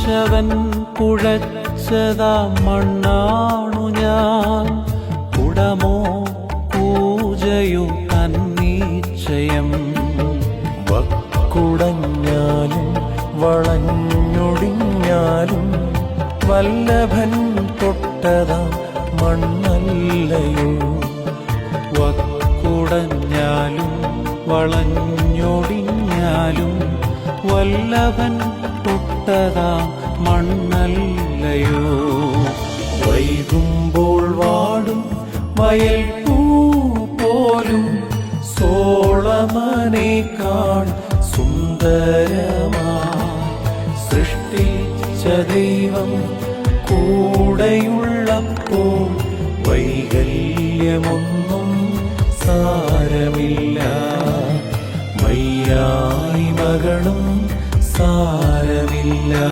കുശവൻ കുഴച്ചതാ മണ്ണാണു ഞാൻ. കുടമോ പൂജയോ തന്നീച്ചയം വക്കുടഞ്ഞാലും വളഞ്ഞൊടിഞ്ഞാലും വല്ലഭൻ തൊട്ടതാ മണ്ണല്ലയോ. വക്കുടഞ്ഞാലും വളഞ്ഞൊടിഞ്ഞാലും വല്ലഭൻ തൊട്ടതാ മണ്ണല്ലയോ? വൈകുമ്പോൾ വാടും വയൽ പൂ പോലും സോളമനേക്കാൾ സുന്ദരമാ സൃഷ്ടിച്ച ദൈവം കൂടെയുള്ളപ്പോൾ വൈകല്യമൊന്നും സാരമില്ല. വയ്യായ്മകളും സാരമില്ല.